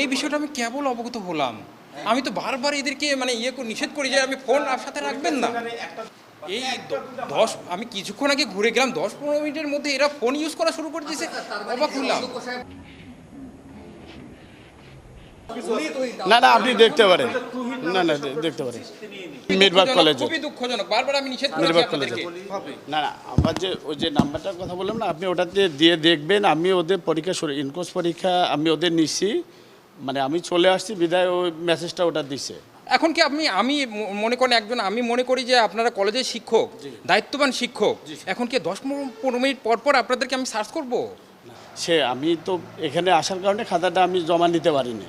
এই বিষয়টা আমি কেবল অবগত হলাম। আমি তো বারবার এদেরকে মানে ইয়ে করে নিষেধ করি যে আমি ফোন আর সাথে রাখবেন না। এই দশ আমি কিছুক্ষণ আগে ঘুরে গেলাম দশ পনেরো মিনিটের মধ্যে এরা ফোন ইউজ করা শুরু করে দিয়েছে। অবাক হলাম। না না আপনি দেখতে পারেন। না না দেখতে পারেন। মিরবাগ কলেজে খুবই দুঃখজনক। বারবার আমি নিষেধ মিরবাগ কলেজে না না আমার যে ওই যে নাম্বারটার কথা বললাম না আপনি ওটাতে দিয়ে দেখবেন আমি ওদের পরীক্ষা শুরু ইনকোর্স পরীক্ষা আমি ওদের নিচ্ছি মানে আমি চলে আসছি বিদায় ওই মেসেজটা ওটা দিছে। এখন কি আপনি আমি মনে করেন একজন আমি মনে করি যে আপনারা কলেজের শিক্ষক দায়িত্ববান শিক্ষক। এখন কি দশ পনেরো- পনেরো মিনিট পর পর আপনাদেরকে আমি সার্চ করব? সে আমি তো এখানে আসার কারণে খাতাটা আমি জমা নিতে পারিনি।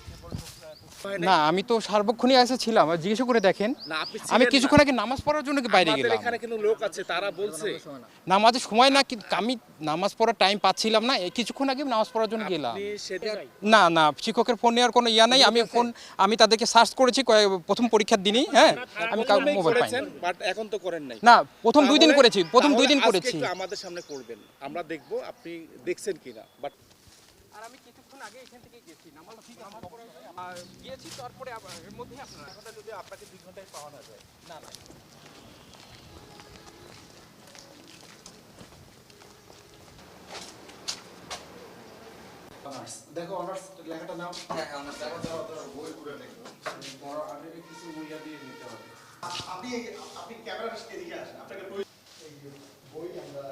না আমি তো সার্বক্ষণিক এসে ছিলাম আর জিজ্ঞেস করে দেখেন। আমি কিছুক্ষণ আগে নামাজ পড়ার জন্য বাইরে গেলাম? এখানে কিন্তু লোক আছে তারা বলছে। নামাজের সময় না আমি নামাজ পড়ার টাইম পাচ্ছিলাম না কিছুক্ষণ আগে নামাজ পড়ার জন্য গেলাম। না না শিক্ষকের ফোন নেওয়ার কোনো ইয়া নাই আমি ফোন আমি তাদেরকে সার্চ করেছি প্রথম পরীক্ষার দিনই হ্যাঁ? আমি মোবাইল বাট এখন তো করেন নাই। না প্রথম দুই দিন করেছি প্রথম দুই দিন করেছি। আমাদের সামনে করবেন। আমরা দেখব আপনি দেখছেন কিনা বাট আর আমি কিছুক্ষণ আগে এখান থেকে গেছি। নামাজ আর গিয়েছি তারপরে এর মধ্যে আপনারা যদি আপনাকে দুই ঘন্টায় পাওয়া না যায় না না। দেখো অনার্স লেখাটা নাও। আপনি আপনি ক্যামেরার এদিকে আসেন আপনাকে বই বই আমরা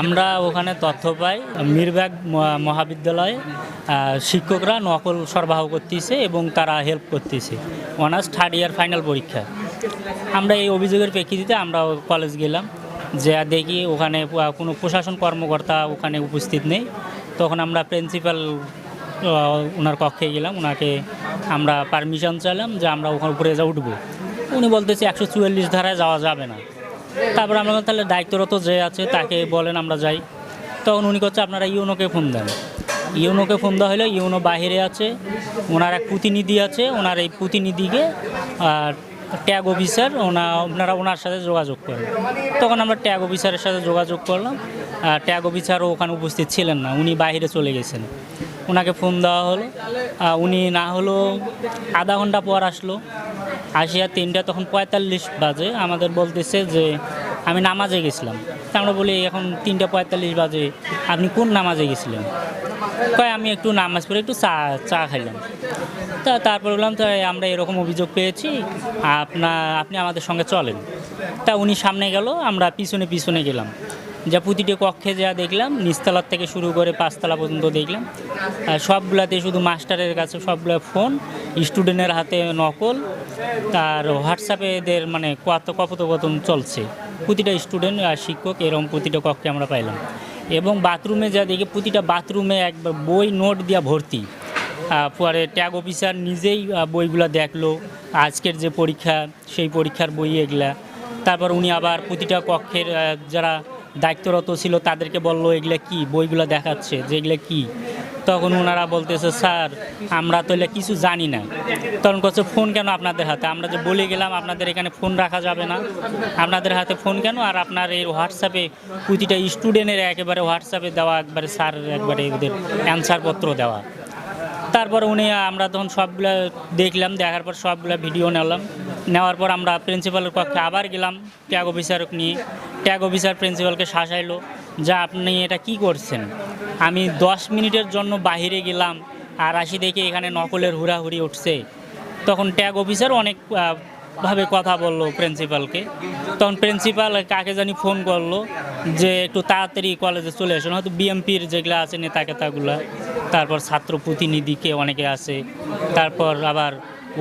আমরা ওখানে তথ্য পাই। মিরবাগ মহাবিদ্যালয়ে শিক্ষকরা নকল সরবরাহ করতেছে এবং তারা হেল্প করতেছে। অনার্স থার্ড ইয়ার ফাইনাল পরীক্ষা। আমরা এই অভিযোগের প্রেক্ষিতে আমরা কলেজ গেলাম, যে দেখি ওখানে কোনো প্রশাসন কর্মকর্তা ওখানে উপস্থিত নেই। তখন আমরা প্রিন্সিপাল ওনার কক্ষে গেলাম, ওনাকে আমরা পারমিশন চাইলাম যে আমরা ওখানে উপরে যা উঠবো। উনি বলতেছে একশো চুয়াল্লিশ ধারায় যাওয়া যাবে না। তারপর আমরা তাহলে দায়িত্বরত যে আছে তাকে বলেন, আমরা যাই। তখন উনি করছে, আপনারা ইউনোকে ফোন দেন। ইউনোকে ফোন দেওয়া হলে, ইউনো বাহিরে আছে, ওনার এক প্রতিনিধি আছে, ওনার এই প্রতিনিধিকে আর ট্যাগ অফিসার, ওনা আপনারা ওনার সাথে যোগাযোগ করেন। তখন আমরা ট্যাগ অফিসারের সাথে যোগাযোগ করলাম, আর ট্যাগ অফিসারও ওখানে উপস্থিত ছিলেন না, উনি বাইরে চলে গেছেন। ওনাকে ফোন দেওয়া হলো উনি না হলো আধা ঘণ্টা পর আসলো আসিয়া তিনটা, তখন পঁয়তাল্লিশ বাজে। আমাদের বলতেছে যে, আমি নামাজে গেছিলাম। তা আমরা বলি, এখন তিনটা পঁয়তাল্লিশ বাজে। আপনি কোন নামাজে গেছিলেন? কয়, আমি একটু নামাজ পড়ে একটু চা চা খাইলাম। তা তারপর বললাম, তো আমরা এরকম অভিযোগ পেয়েছি। আপনা, আপনি আমাদের সঙ্গে চলেন। তা উনি সামনে গেল, আমরা পিছনে পিছনে গেলাম। যা প্রতিটি কক্ষে যা দেখলাম, নিচতলার থেকে শুরু করে পাঁচতলা পর্যন্ত দেখলাম। আর সবগুলাতে শুধু মাস্টারের কাছে সবগুলো ফোন, স্টুডেন্টের হাতে নকল তার হোয়াটসঅ্যাপে এদের মানে কত কথোপকথন চলছে? প্রতিটা স্টুডেন্ট আর শিক্ষক এরকম প্রতিটা কক্ষে আমরা পাইলাম। এবং বাথরুমে যা দেখি, প্রতিটা বাথরুমে একবার বই নোট দিয়া ভর্তি। পরে ট্যাগ অফিসার নিজেই বইগুলো দেখল। আজকের যে পরীক্ষা, সেই পরীক্ষার বই এগুলা। তারপর উনি আবার প্রতিটা কক্ষের যারা দায়িত্বরত ছিল, তাদেরকে বলল, এগুলা কি? বইগুলো দেখাচ্ছে যে এগুলো কি? তখন ওনারা বলতেছে, স্যার, আমরা তো কিছু জানি না। তখন করছে ফোন কেন আপনাদের হাতে? আমরা যে বলে গেলাম, আপনাদের এখানে ফোন রাখা যাবে না। আপনাদের হাতে ফোন কেন? আর আপনার এই হোয়াটসঅ্যাপে প্রতিটা স্টুডেন্টের একেবারে হোয়াটসঅ্যাপে দেওয়া, একবারে স্যার একবারে ওদের অ্যান্সারপত্র দেওয়া। তারপর উনি, আমরা তখন সবগুলো দেখলাম, দেখার পর সবগুলো ভিডিও নিলাম। নেওয়ার পর আমরা প্রিন্সিপালের কক্ষে আবার গেলাম ট্যাগ অফিসারক নিয়ে। ট্যাগ অফিসার প্রিন্সিপালকে শাসাইলো। যা আপনি এটা কি করছেন? আমি দশ মিনিটের জন্য বাইরে গেলাম আর আসি দেখি এখানে নকলের হুড়াহুড়ি উঠছে। তখন ট্যাগ অফিসার অনেক ভাবে কথা বলল প্রিন্সিপালকে। তখন প্রিন্সিপাল কাকে জানি ফোন করল যে একটু তাড়াতাড়ি কলেজে চলে আসুন। হয়তো বিএমপির যেগুলো আছে নেতা কেতাগুলা তারপর ছাত্র প্রতিনিধিকে অনেকে আছে, তারপর আবার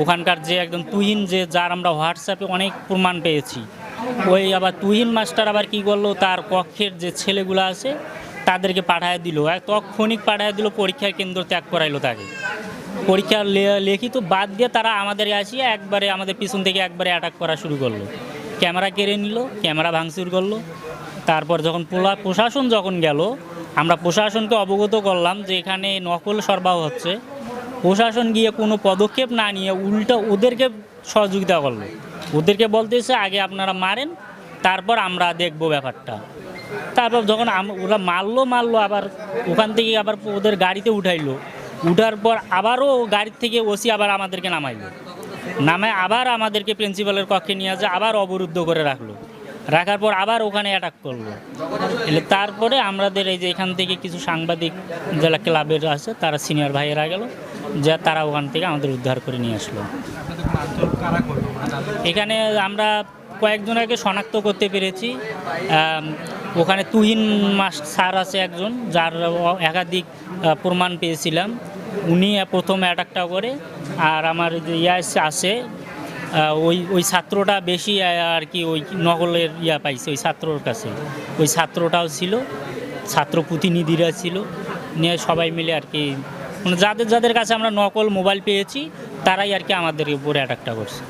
ওখানকার যে একদম তুহিন যে, যার আমরা হোয়াটসঅ্যাপে অনেক প্রমাণ পেয়েছি। ওই আবার তুহিন মাস্টার আবার কি করল? তার কক্ষের যে ছেলেগুলো আছে, তাদেরকে পাঠায় দিল। এক তৎক্ষণিক পাঠায় দিল, পরীক্ষার কেন্দ্র ত্যাগ করাইলো তাকে। পরীক্ষার লে- লিখিত বাদ দিয়ে তারা আমাদের আসিয়া একবারে আমাদের পিছন থেকে একবারে অ্যাটাক করা শুরু করল। ক্যামেরা কেড়ে নিল, ক্যামেরা ভাঙচুর করল। তারপর যখন পোলা, প্রশাসন যখন গেল, আমরা প্রশাসনকে অবগত করলাম যে এখানে নকল সরবরাহ হচ্ছে। প্রশাসন গিয়ে কোনো পদক্ষেপ না নিয়ে উল্টো ওদেরকে সহযোগিতা করল। ওদেরকে বলতেছে, আগে আপনারা মারেন, তারপর আমরা দেখব ব্যাপারটা। তারপর যখন ওরা মারলো মারলো, আবার ওখান থেকে আবার ওদের গাড়িতে উঠাইলো। উঠার পর আবারও গাড়ির থেকে ওসি আবার আমাদেরকে নামাইলো। নামায় আবার আমাদেরকে প্রিন্সিপালের কক্ষে নিয়ে আসে, আবার অবরুদ্ধ করে রাখল। রাখার পর আবার ওখানে অ্যাটাক করল। এলে তারপরে আমাদের এই যে এখান থেকে কিছু সাংবাদিক যারা ক্লাবের আছে, তারা সিনিয়র ভাইয়েরা গেল, যা তারা ওখান থেকে আমাদের উদ্ধার করে নিয়ে আসলো। এখানে আমরা কয়েকজনকে শনাক্ত করতে পেরেছি। ওখানে তুহিন মাস স্যার আছে একজন, যার একাধিক প্রমাণ পেয়েছিলাম। উনি প্রথম অ্যাটাকটা করে, আর আমার যে ইয়াস আছে ওই ওই ছাত্রটা বেশি আর কি ওই নকলের ইয়া পাইছে, ওই ছাত্রর কাছে। ওই ছাত্রটাও ছিল, ছাত্র প্রতিনিধিরা ছিল। নিয়ে সবাই মিলে আর কি মানে যাদের যাদের কাছে আমরা নকল মোবাইল পেয়েছি, তারাই আর কি আমাদের উপরে অ্যাটাকটা করছে।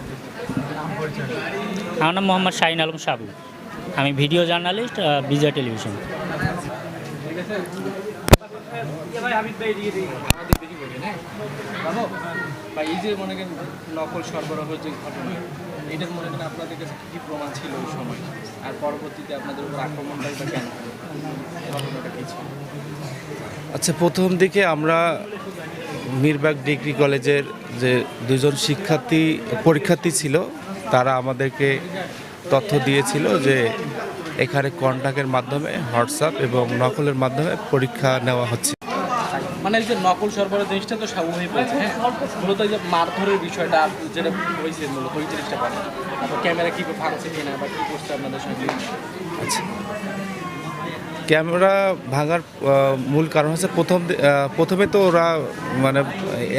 আমার নাম মোহাম্মদ শাহিন আলম সাবু। আমি ভিডিও জার্নালিস্ট বিজয় টেলিভিশন। নকল ছিল আচ্ছা প্রথম দিকে আমরা মিরবাগ ডিগ্রি কলেজের যে দুজন শিক্ষার্থী, পরীক্ষার্থী ছিল তারা আমাদেরকে তথ্য দিয়েছিল যে এখানে কন্ট্যাক্টের মাধ্যমে হোয়াটসঅ্যাপ এবং নকলের মাধ্যমে পরীক্ষা নেওয়া হচ্ছে। মানে এই যে নকল সরবরাহ জিনিসটা তো স্বাভাবিক হয়েছে হ্যাঁ? মূলত এই যে মারধরের বিষয়টা যেটা হয়েছে মূলত ওই জিনিসটা করে তারপর ক্যামেরা কী ভাঙছে কিনা বা কী করছে আপনাদের সঙ্গে? আচ্ছা। ক্যামেরা ভাঙার মূল কারণ হচ্ছে প্রথম প্রথমে তো ওরা মানে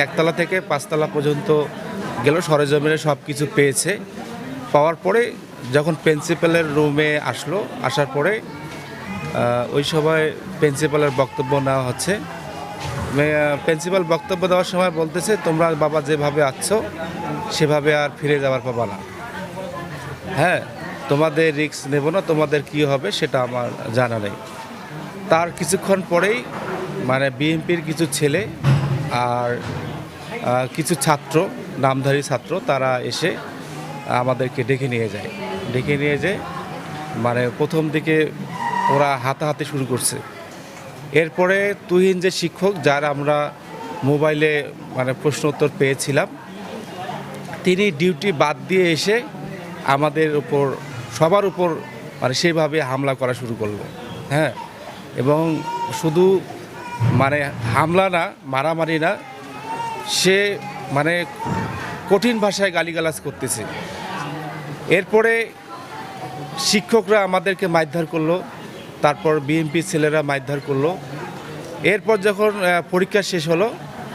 একতলা থেকে পাঁচতলা পর্যন্ত গেল সরেজমিনে সব কিছু পেয়েছে। পাওয়ার পরে যখন প্রিন্সিপালের রুমে আসলো, আসার পরে ওই সময় প্রিন্সিপালের বক্তব্য নেওয়া হচ্ছে। প্রিন্সিপাল বক্তব্য দেওয়ার সময় বলতেছে, তোমরা বাবা যেভাবে আছো, সেভাবে আর ফিরে যাওয়ার পাবা না। হ্যাঁ তোমাদের রিস্ক নেব না, তোমাদের কি হবে সেটা আমার জানা নেই। তার কিছুক্ষণ পরেই মানে বিএনপির কিছু ছেলে আর কিছু ছাত্র, নামধারী ছাত্র, তারা এসে আমাদেরকে ডেকে নিয়ে যায়। ডেকে নিয়ে যেয়ে মানে প্রথম দিকে ওরা হাতাহাতি শুরু করছে। এরপরে তুহিন যে শিক্ষক, যার আমরা মোবাইলে মানে প্রশ্ন উত্তর পেয়েছিলাম, তিনি ডিউটি বাদ দিয়ে এসে আমাদের উপর, সবার উপর মানে সেইভাবে হামলা করা শুরু করল। হ্যাঁ এবং শুধু মানে হামলা না, মারামারি না, সে মানে কঠিন ভাষায় গালিগালাজ করতেছে। এরপরে শিক্ষকরা আমাদেরকে মারধর করল, তারপর বিএনপি ছেলেরা মারধর করল। এরপর যখন পরীক্ষা শেষ হলো,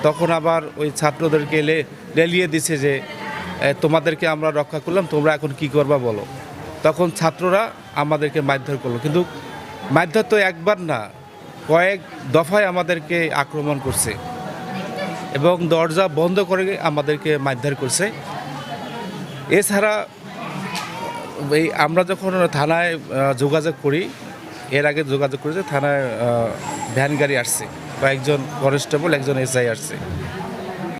তখন আবার ওই ছাত্রদেরকে লে লেলিয়ে দিছে যে তোমাদেরকে আমরা রক্ষা করলাম, তোমরা এখন কি করবা বলো? তখন ছাত্ররা আমাদেরকে মারধর করল। কিন্তু মারধর তো একবার না, কয়েক দফায় আমাদেরকে আক্রমণ করছে এবং দরজা বন্ধ করে আমাদেরকে মারধর করছে। এছাড়া এই আমরা যখন থানায় যোগাযোগ করি, এর আগে যোগাযোগ করেছে, থানায় ভ্যান গাড়ি আসছে কয়েকজন কনস্টেবল, একজন এসআই আসছে।